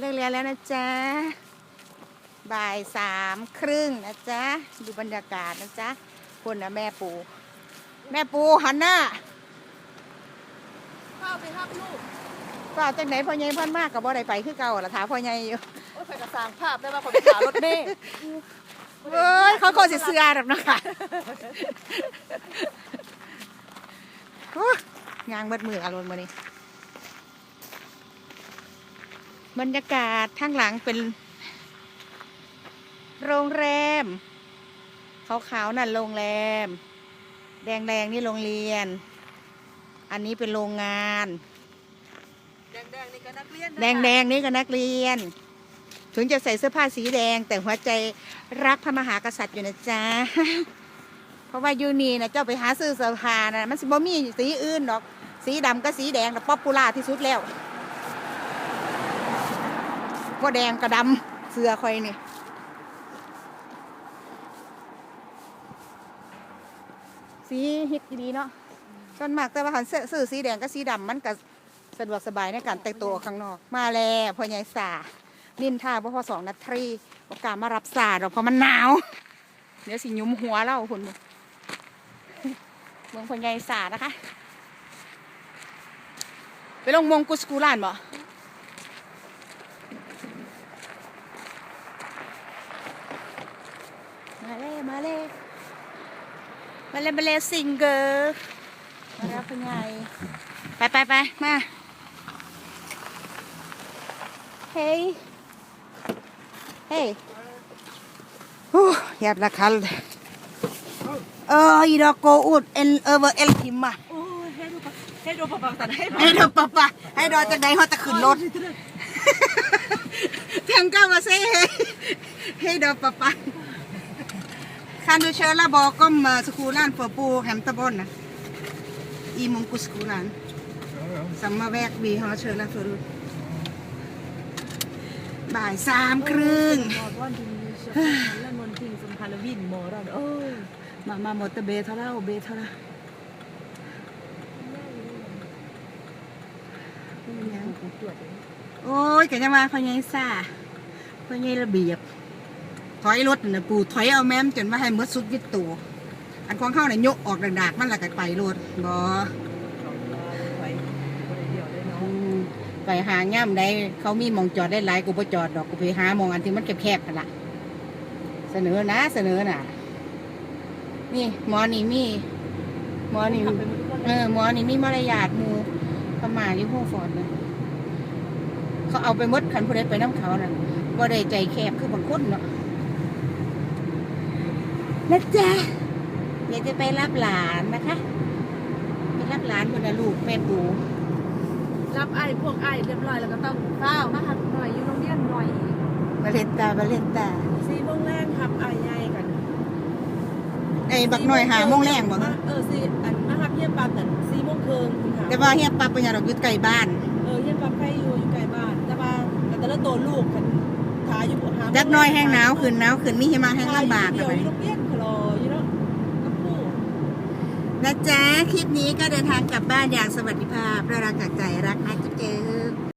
เลิกเรียนแล้วนะจ๊ะ บ่ายสามครึ่งนะจ๊ะ ดูบรรยากาศนะจ๊ะ คนนะแม่ปู แม่ปูหันหน้าเข้าไปครับลูกก็จังไหนพ่อใหญ่เพ่นมากกับบ่ได้ไปคือเก่าละถามพ่อใหญ่อยู่โอ้ยใครกระสร้างภาพได้ว่าคนไปหารถเมย์เอ้ยเขาก็สิเสือแบบนะคะโอ้ยงางเบิดมืออารมณ์มานี่ บรรยากาศข้างหลังเป็น โรงแรมขาวๆนั่นโรงแรม แดงๆนี่โรงเรียน อันนี้เป็นโรงงาน แดงๆนี่ก็นักเรียนแดงๆนี่ก็นักเรียน ถึงจะใส่เสื้อผ้าสีแดง แต่หัวใจรักพระมหากษัตริย์อยู่นะจ๊ะเพราะว่ายูนีนะเจ้าไปหาซื้อเสื้อผ้านะมันสิบ่มีสีอื่นหรอก สีดำกับสีแดงนะป๊อปปูล่าที่สุดแล้ว ก็แดงกับดำเสื้อคอยนี่สีฮิตดีเนาะส่วนมากแต่ว่าคันเสื้อซื้อสีแดงกับสีดำมันก็สะดวกสบายในการแต่งตัวข้างนอก มาแล้วพ่อใหญ่สานินท่าพ่อพอสองนาทีโอกาสมารับสาดอกเพราะมันหนาว เดี๋ยวสิยุมหัวเราคุณเมืองพ่อใหญ่สานะคะ ไปลงมงกุสกูลานบ่ มาเลยมาเลยมาเลยมาเลยซิงเกอร์มาแล้วเป็นไงไปไปไปมาเฮ้ยเฮ้ยฮู้ยัดละคันเอออีดอกโกอุดเอ็นเอเวอร์เอลทิมมาโอ้ยให้ดูปะให้ดูปะปังสันให้ให้ดอกปะปะให้ดอกจากไหนเขาจะขึ้นรถเทียงก้ามาเซ่ให้ดอกปะปะคันดูเชอร์ละบอกก็มาสกูลานเฟอร์ปูแฮมตะ บอนนะอีมงกุสกูลานสัมมาแวกบีฮอเชอร์ละเฟอร์บ่ายสามครึ่งมอดวันที่มีเชื้อและมนทิงสำคัญวินมอรันโอ้ยมามาหมดแตะเบเท่าไรเบเท่าไรตรวจโอ้ยแกจะมาพอใหญายซ่าพอใหญายระเบียบ ถอยรถน่ะปูถอยเอาแม่มจนว่าให้หมดสุดยึดตัวอันของเข้าเนี่ยยกออกดากๆมันและก็ไปรถบ่ไปเดียวได้เนาะอืมไปหาง่ามได้เขามีหมองจอดได้หลายกูไปจอดดอกกูไปหาหมองอันที่มันแคบๆกันละเสนอนะเสนอน่ะ นี่หมอนี่มีหมอนี่ขับไปหมดทุกคนเออหมอนี่มีมารยาทหมูเขามาอยู่ห้องฟอร์ดนะเขาเอาไปหมดคันผู้ใดไปน้ำเขาน่ะว่าได้ใจแคบคือบางคนเนาะ นะจ๊ะเดี๋ยวจะไปรับหลานนะคะไปรับหลานคนละลูกแม่ปูรับไอ้พวกไอ้เรียบร้อยแล้วก็ต้องเฝ้ามาหักหน่อยอยู่โรงเรียนหน่อยมาเล่นตามาเล่นตาสี่โมงแรกครับไอ้ใหญ่กันไอ้บักหน่อยหาโมงแรงบ่ฮะเออสี่อันมาหักเยี่ยมปั๊บแต่สี่โมงครึ่งคุณค่ะแต่ว่าเฮียปับเป็นอย่างเราอยู่ไกลบ้านเออเยี่ยมปั๊บใครอยู่อยู่ไกลบ้านแต่ว่าแต่ละตัวลูกกันขาอยู่หาจักหน้อยแห้งหนาวขึ้นหนาวขึ้นมีหิมะแห้งลำบากเดี๋กัยนวไป อยู่โรงเรียนคลออยู่เนาะกับผู้ นะจ๊ะ คลิปนี้ก็เดินทางกลับบ้านอย่างสวัสดิภาพและรักจากใจรักนะจุ๊บเจ